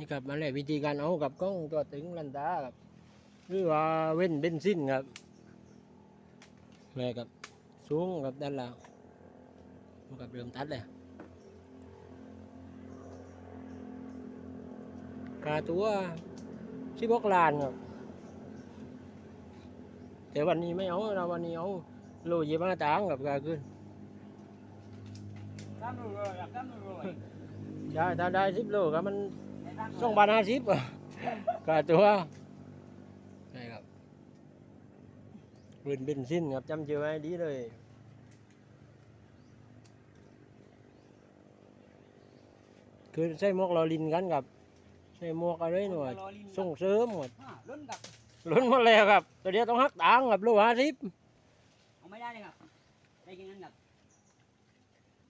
นี่ครับมาเลยวิธีการเอากับกล้องตัวถึงลันตาครับหรือว่าเว้นเบนซินครับเลยครับสูงกับด้านล่างมันกับเริ่มตัดเลยกาตัวชิบกลานครับแต่วันนี้ไม่เอาเราวันนี้เอาโลยี่ห้าตางกับกาขึ้น Cam rồi rồi, là cam rồi rồi. ได้ถ้าได้สิบโลครับมัน Để cam สอง rồi. บาทห้าสิบกาตัวใช่ครับรื่นเบนซินครับจำชื่อไว้ดีเลยคือใช้หมวกลอลินกันกับใช้หมวกอะไรหน่อย Lo lim ส่ง gặp. เสริมหมด À, lớn gặp. ล้นหมดแล้วครับตัวเดียวต้องหักตังค์กับโลห้าสิบ Không mấy đây đi gặp. Đây kia anh gặp.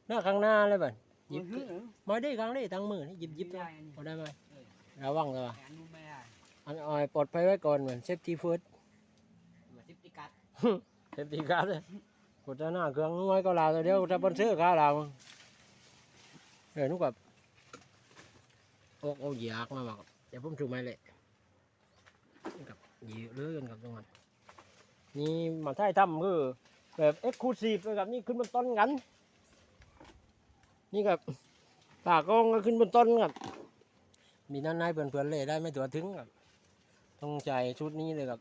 หน้าข้างหน้าเลยบ่ะ หยิบ Còn hứa nữa. มาได้ครั้งนี้ตั้งมือนี่หยิบหยิบ Đi ตัว đây anh. พอได้ไหม Ừ. ระวังตัว Anh nuôi mấy đây. อันออยปลอดภัยไว้ก่อนเหมือนเซฟตี้เฟิร์ส Vừa tiếp đi cắt. เซฟตี้การ์ดเลยกดหน้าเครื่องน้อยก็ลาตัวเดียวจะบนเสื้อข้าเราเดี๋ยวนุกแบบโอ้โอ้ยากมากครับเดี๋ยวผมถูกไหมเลยนี่กับเยอะเลยกันครับตรงนั้นนี่มาถ่ายทำคือแบบเอ็กซ์คลูซีฟเลยครับนี่ขึ้นบนต้นกัน นี่กับตากล้องก็ขึ้นบนต้นครับ มีนั่นนายเพื่อนๆเลยได้ไม่ตัวถึงครับต้องใจชุดนี้เลยครับ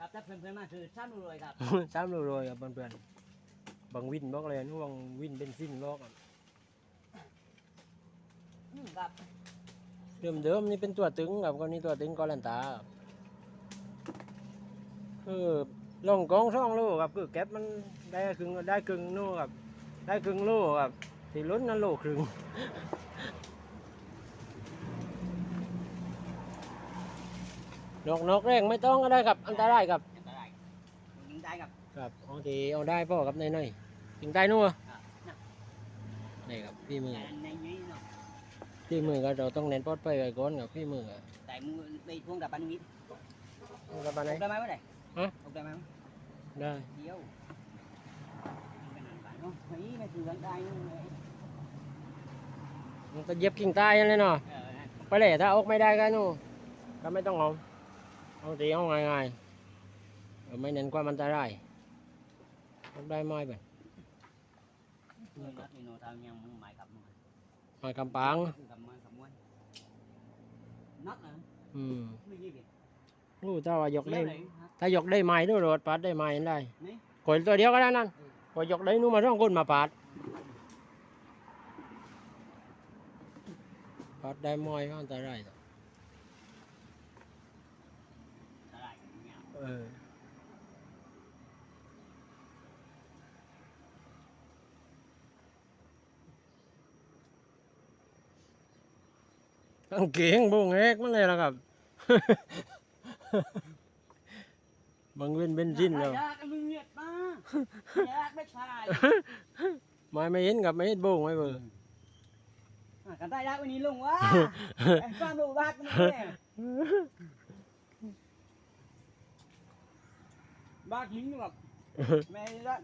Gặp chắc phim phim mà từ sám rồi gặp. สามโลโรยครับเพื่อนๆบางวินบอกเลยนู่นบางวินเบนซินบอกครับ Ừ, Gặp. เดิมเดิมๆนี่เป็นตัวตึงครับก็นี่ตัวตึงกอลันตาครับคือลงกองช่องโลครับคือแก๊ปมันได้ครึ่งได้ครึ่งโลครับ ได้ครึ่งโลครับ ที่ล้นนั่นโลครึ่งนกนกแรงไม่ต้องก็ได้ครับ อันตรายครับ Em tại đây. Những tay gặp. ครับบางทีเอาได้พ่อครับในในๆถึงใต้นู่น À, nè. นี่ครับพี่มือ Này này như nó. พี่มือก็เราต้องเน้นปลอดภัยไว้ก่อนครับพี่มืออะ Tại mua đây thuốc gặp anh nghĩ. เอากลับมาไหน Một đôi máy mới đây. Hả? Một đôi máy. ได้ Chiếu. Cái này phải không? Thấy mấy từ gần đây luôn rồi. มัน จะเย็บกิ่งใต้นั่นเลยเนาะ Ờ, này. ไปเลยถ้าออกไม่ได้ก็นู่นก็ไม่ต้องเอาเอาตีเอาง่ายๆเออไม่เน้นความอันตรายออกได้ไหมแบบ Người đó thì nó tao nhau mày gặp mà. มาคำปาง Cầm mà cầm quay. Nấc hả? อืม Mới gì vậy? รู้ถ้าว่ายกได้ Kéo này hả? ถ้ายกได้ไม้ด้วยรถปัดได้ไม้ได้นี่ขนตัวเดียวก็ได้นั่นพอยกได้นู่นมาท่องคนมาปัด ปัดได้ไม้ก็อันตรายต่อ Tao lại cầm nhau. เออกางเกงโบงเอกมันเลยละครับ บางเว้นเบนซินแล้ว Dạ, cái minh nhiệt mà. Dạ, biết xài. ไม่ไม่เห็นกับไม่เห็นโบงไว้เบอร์ À, Cầm tay ra bên ní lùng quá. Em pha đồ bát cái này. Bát lính nhưng mà mẹ giận.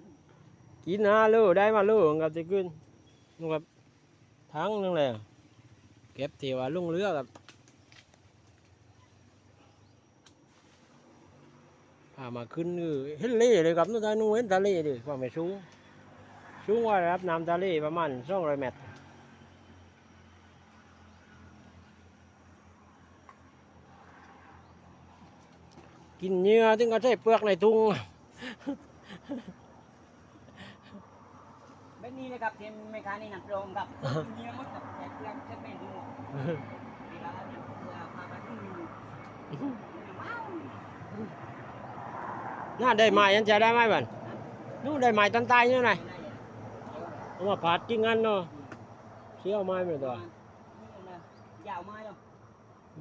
กินนะลูกได้มาลูกกับจะขึ้นนู่นกับทั้งนึงเลยเก็บที่ว่าลุงเรือกับพามาขึ้นคือเห็นเล่เลยครับนู่นทางนู้นเห็นทะเลดิความไม่สูงสูงกว่าระดับน้ำทะเลประมาณสองร้อยเมตร กินเนื้อถึงก็ใช้เปลือกในทุ่ง Bên ní là gặp thêm mấy cái này nặng rồng gặp. Nhiều mất gặp. Em làm chất mẹ đi một. Thì là là pha bát lính. Wow. น่าได้ไม้ยันจะได้ไหมบันนู่นได้ไม้ตันตายนี่ไง Cái này à? เอามาผัดกินกันเนาะเชี่ยวไม้ไปตัว Dạo mai đâu.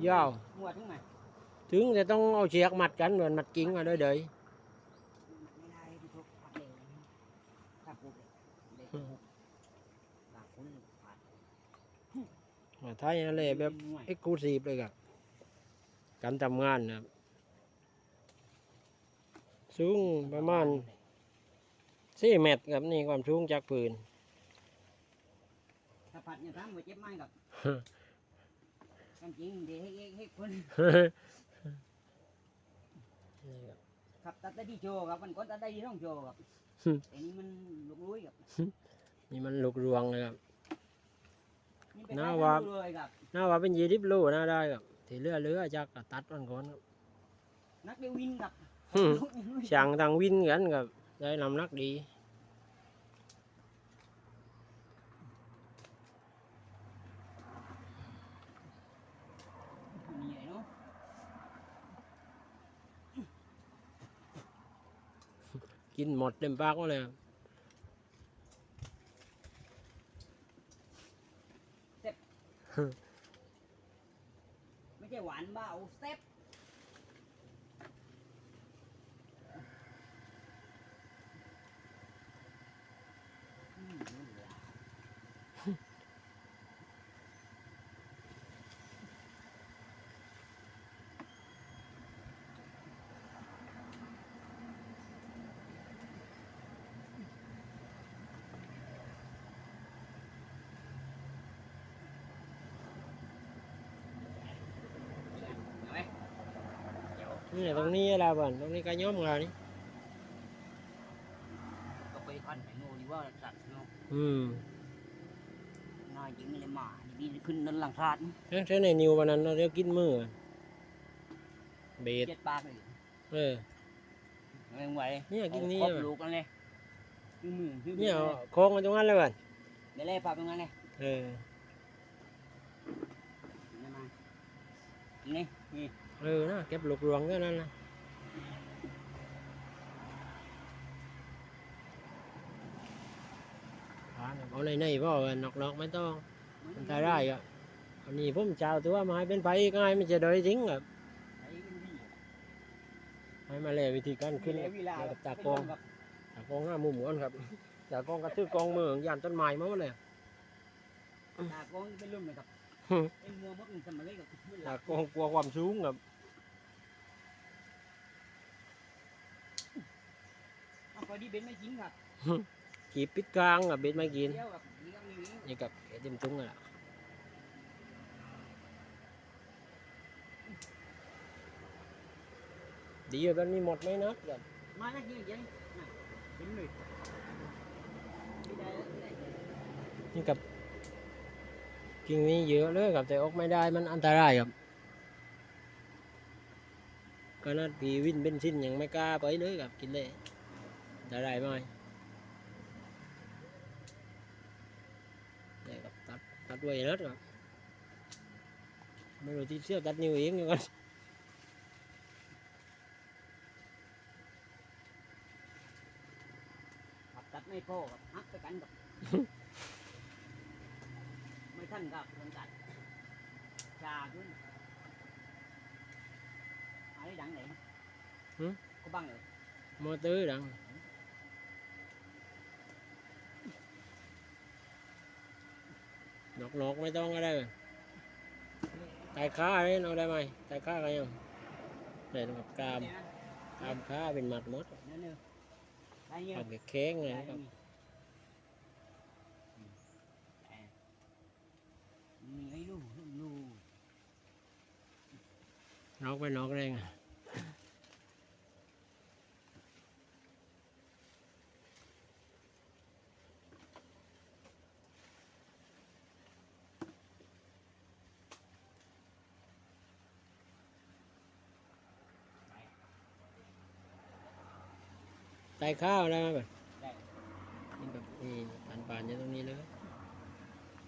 ยาว Mùa thứ này. ถึงจะต้องเอาเชือกมัดกันเหมือนมัดกิ่งมาด้วยเดย Cái này thì thuộc phạt đều này. Phạt buộc để- để- là cũng phạt มาไทยนั่นเลยแบบ bên ngoài. เอ็กซ์คลูซีฟเลยครับการทำงานนะครับสูงประมาณสี่เมตรครับนี่ความสูงจากพื้นถ้าผัดอย่างนั้นมาเจ็บไม้กับความจริงเดี๋ยวให้ให้ให้คนนี่ ครับขับตัดได้ดีโจครับมันก็ตัดได้ดีต้องโจครับหึแต่นี่มันลุกลุยครับนี่มันลูกรวงเลยครับนี่เป็นน่าได้ว่าดูเลยครับน่าว่าเป็นยีดิบโลน่าได้ครับที่เลือเลือจากก็ตัดมันก่อนครับนักเดียววินครับหึลุกลุยช่างทางวินกันครับได้นำหนักดี นี่ไงเนาะ กินหมดเต็มปากหมดเลยครับไม่ใช่หวานเบาเซ็บอืมนี่แหละ เอาไหมเดี๋ยว นี่ตรงนี้อะไรบ้างตรงนี้ก็ย้อมงานนี่ก็ไปอันไปโน่นดีว่าสัตว์เนาะอืมน่ายิงเลยหมานี่ขึ้นนั่นหลังคาดทั้งใช้ในนิววันนั้นเราเรียกกินมือเบสเจ็ดปากเลยเออเองไหวเนี่ยกินนี่ครบว่ะลูกกันเลยคือมือคือเนี่ยเอาโค้งมาตรงนั้นเลยบ้านเดี๋ยวเล่ปากตรงนั้นเลยเออนี่มานี่นี่ เออนะเก็บลูกรวงก็นั่นนะอ่าเอาในในพ่อกันนอกๆไม่ต้องมันตายได้ก็อันนี้ผมเจ้าตัวมาให้เป็นไปง่ายไม่จะโดยทิ้งครับไอ้เป็นดีให้มาเลยวิธีการขึ้นเวลาเกี่ยวกับตาตากองตากองห้ามุมก่อนครับตากองกระทือกองมือยานต้นไม้มาหมดเลยตากองเป็นรุ่นเลยครับฮึไอ้มัวมดมันสมัยเลยกับตากองกลัวความสูงครับ เอาพอดีเบนไม่จริงครับขีบปิดกลางกับเบ็ดไม่กินเที่ยว กิ่งนี้เยอะเลยครับแต่ออกไม่ได้มันอันตรายครับก็นัดพีวินเบนซินยังไม่กล้าไปเลยครับกินเลยอันตรายไหมนี่ครับตัดตัดไว้นัดครับไม่รู้ที่เสื้อตัดนิ้วเองอยู่กันตัดไม่พอครับฮักไปกันกับ ไม่ทันกับคนตัดชาด้วยอะไรดังไหนก็บังเลยมอเตอร์ดังนอกนอกๆไม่ต้องก็ได้ไต่ขาเลยเอาได้ไหมไต่ขาก็ยังได้กับกรามเนี่ยนะกรามขาเป็นหมัดหมดนั่นเนอะได้เงี้ยเอาไปแข้งเลยได้ครับนี่มีไอ้ลูกลูก น อกไปนอกแรงไต่ข้าวได้ไหมแบบได้นี่แบบนี่ผ่านผ่านๆอยู่ตรงนี้เลย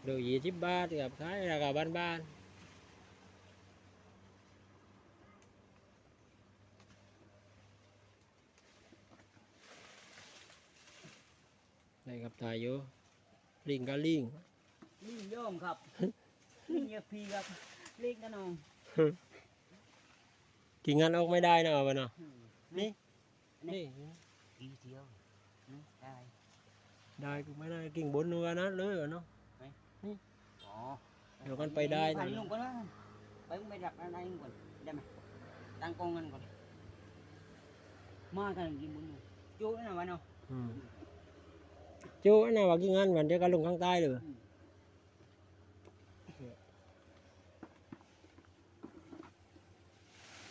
ดูยี่สิบบาทกับขายราคาบ้านๆ ได้กับถ่ายอยู่ลิงกับลิงลิงโยมครับ ลิงเยอะพีครับลิงกันน้องกินงานออกไม่ได้นะเอาไปเนาะนี่นี่นี่อีเดียวอืมได้ได้กูไม่ได้กิ่งบนนัวนะเลยเหรอเนาะอ๋อเดี๋ยวกันไปได้ไปนะลงก่อนนะไปมึงไปรับอะไรก่อนได้ไหมตั้งกองกันก่อนมากันกินบุญอยู่จู้นะวะเนาะอืม จูอันน่ะว่ากิ่งงานวันเดียวกันลงข้างใต้เลย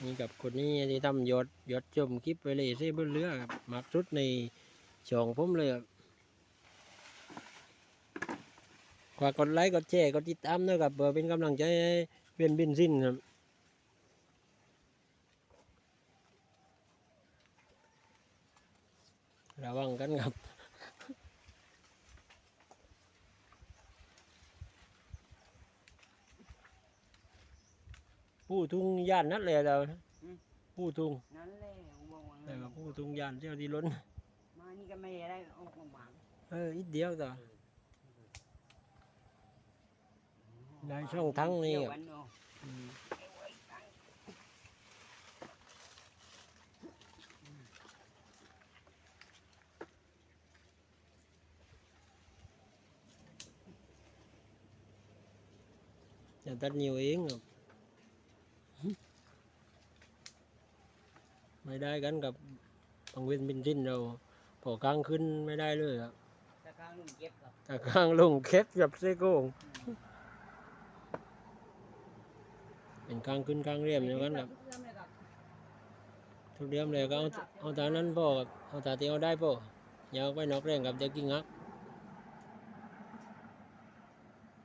นี่กับคนนี้ที่ทำยอดยอดจมคลิปไปเลยเซ่บนเรือครับมักสุดในช่องผมเลยครับฝากกดไลค์กดแชร์กดติดตามด้วยครับเพื่อเป็นกำลังใจเวียนบินสิ้นครับระวังกันครับ ผู้ทุงย่านนัดเลยเราผู้ทุงนั่นแหละผมบอกว่าแต่ว่าผู้ทุงย่านเที่ยวที่ล้นมานี่ก็ไม่ได้ออกมาหวังเอออีกเดียวต่อ ได้ช่องทั้งนี้เที่ยวครับกันเนาะอืมอย่าตัดนิ้วเองครับ ไม่ได้กันกับบังเวนบินจินเราพอกลางขึ้นไม่ได้เลยครับตะกร้างลุงเก็บครับแต่กลางลงเค็บกับเซโก้งเป็นกลางขึ้นกลางเรียมอย่างนั้นครับเริ่มเลยครับทุกเรียมเลยก็เอาเอาตานั้นพ่อกับเอาตาที่เอาได้พ่ออยาวไปนอกแรงกับจะกิ้งฮัก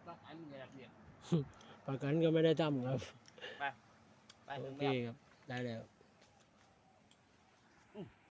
ก็อันนี้ระดับเดียวประกันก็ไม่ได้ทำครับไปโอถึงเคแล้วครับ ได้แล้ว